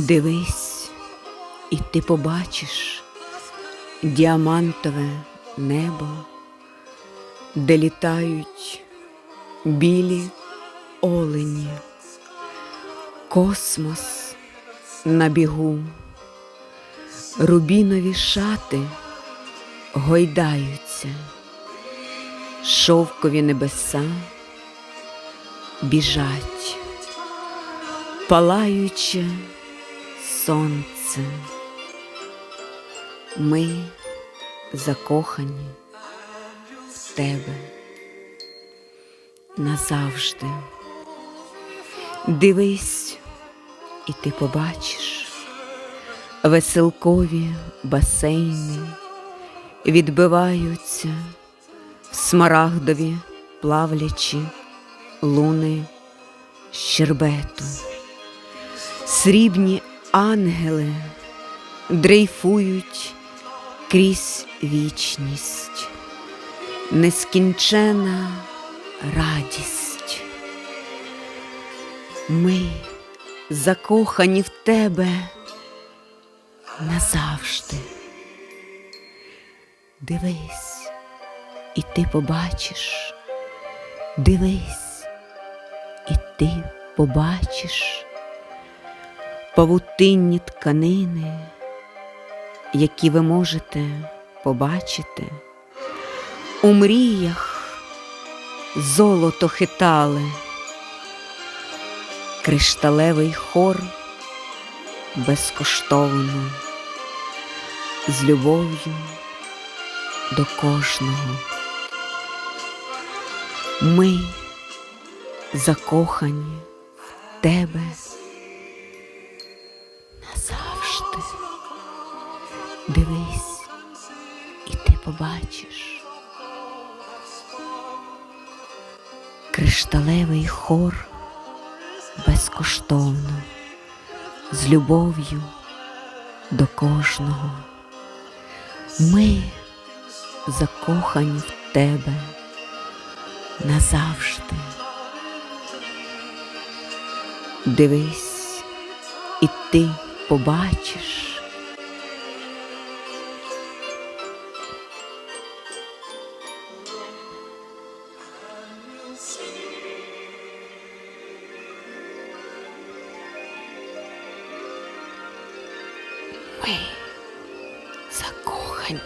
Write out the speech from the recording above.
Дивись, і ти побачиш діамантове небо, де літають білі олені, космос на бігу, рубінові шати гойдаються, шовкові небеса біжать, палаюче сонце. Ми закохані в тебе назавжди. Дивись, і ти побачиш веселкові басейни відбиваються в смарагдові плавлячі луни щербету. Срібні ангели дрейфують крізь вічність, нескінчена радість. Ми закохані в тебе назавжди. Дивись, і ти побачиш, дивись, і ти побачиш павутинні тканини, які ви можете побачити. У мріях золото хитали, кришталевий хор безкоштовно, з любов'ю до кожного. Ми закохані в тебе назавжди. Дивись, і ти побачиш. Кришталевий хор безкоштовно, з любов'ю до кожного. Ми закохані в тебе назавжди. Дивись, і ти побачиш. Ми закохані.